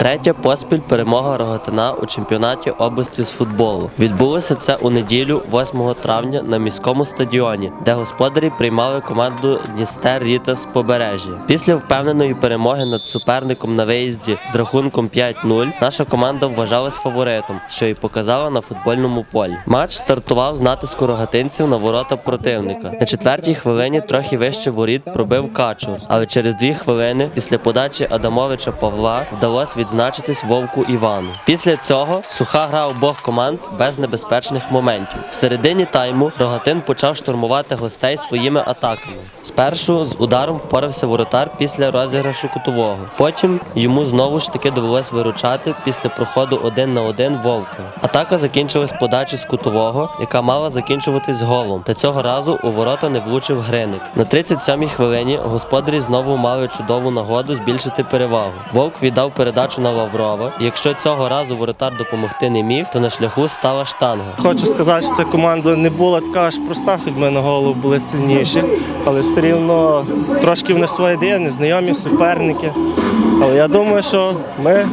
Третя поспіль перемога Рогатина у чемпіонаті області з футболу. Відбулося це у неділю, 8 травня, на міському стадіоні, де господарі приймали команду Дністер Ріта з побережжя. Після впевненої перемоги над суперником на виїзді з рахунком 5-0 наша команда вважалась фаворитом, що і показала на футбольному полі. Матч стартував з натиску рогатинців на ворота противника. На четвертій хвилині трохи вище воріт пробив качур, але через дві хвилини після подачі Адамовича Павла вдалося відзначитись вовку Івану. Після цього суха гра обох команд без небезпечних моментів. В середині тайму Рогатин почав штурмувати гостей своїми атаками. Спершу з ударом впорався воротар після розіграшу кутового. Потім йому знову ж таки довелось виручати після проходу один на один вовка. Атака закінчилась подачі з кутового, яка мала закінчуватись голом. Та цього разу у ворота не влучив Гриник. На 37-й хвилині господарі знову мали чудову нагоду збільшити перевагу. Вовк віддав передачу на Лаврова. Якщо цього разу воротар допомогти не міг, то на шляху стала штанга. Хочу сказати, що ця команда не була така ж проста, хоч ми на голову були сильніші, але все рівно трошки вони своє ідея, незнайомі суперники. Але я думаю, що ми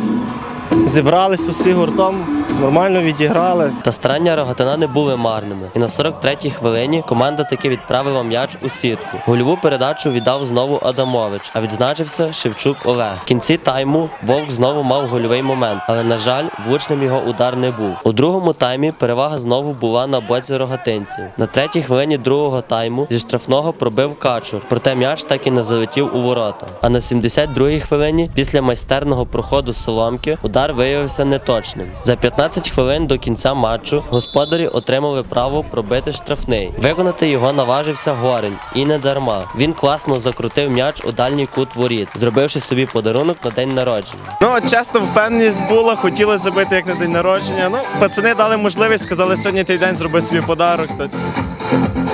зібралися всі гуртом, нормально відіграли. Та старання Рогатина не були марними. І на 43-й хвилині команда таки відправила м'яч у сітку. Гольову передачу віддав знову Адамович, а відзначився Шевчук Олег. В кінці тайму Вовк знову мав гольовий момент, але на жаль, влучним його удар не був. У другому таймі перевага знову була на боці рогатинців. На третій хвилині другого тайму зі штрафного пробив качур, проте м'яч так і не залетів у ворота. А на 72-й хвилині, після майстерного проходу соломки, удар виявився неточним. За 15 хвилин до кінця матчу господарі отримали право пробити штрафний. Виконати його наважився Горень і не дарма. Він класно закрутив м'яч у дальній кут воріт, зробивши собі подарунок на день народження. Ну, чесно, впевненість була, хотіли забити як на день народження. Ну, пацани дали можливість, сказали, сьогодні той день зроби собі подарок. То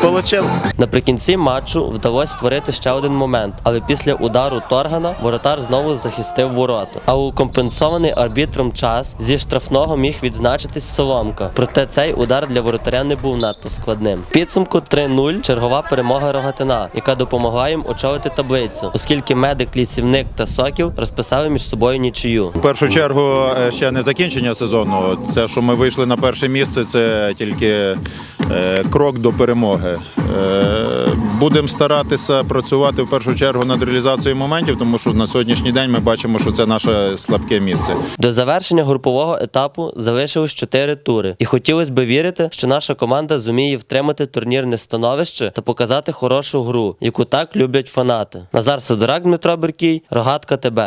Получилось. Наприкінці матчу вдалося створити ще один момент, але після удару Торгана воротар знову захистив ворота. А у компенсований арбітром час зі штрафного міг відзначитись Соломка. Проте цей удар для воротаря не був надто складним. Підсумку 3-0 чергова перемога Рогатина, яка допомогла їм очолити таблицю, оскільки медик, лісівник та сокіл розписали між собою нічию. В першу чергу е, ще не закінчення сезону. Це, що ми вийшли на перше місце, це тільки е, крок до перемоги. Будемо старатися працювати в першу чергу над реалізацією моментів, тому що на сьогоднішній день ми бачимо, що це наше слабке місце. До завершення групового етапу залишилось чотири тури, і хотілося б вірити, що наша команда зуміє втримати турнірне становище та показати хорошу гру, яку так люблять фанати. Назар Сидорак, Дмитро Беркій, Рогатка ТБ.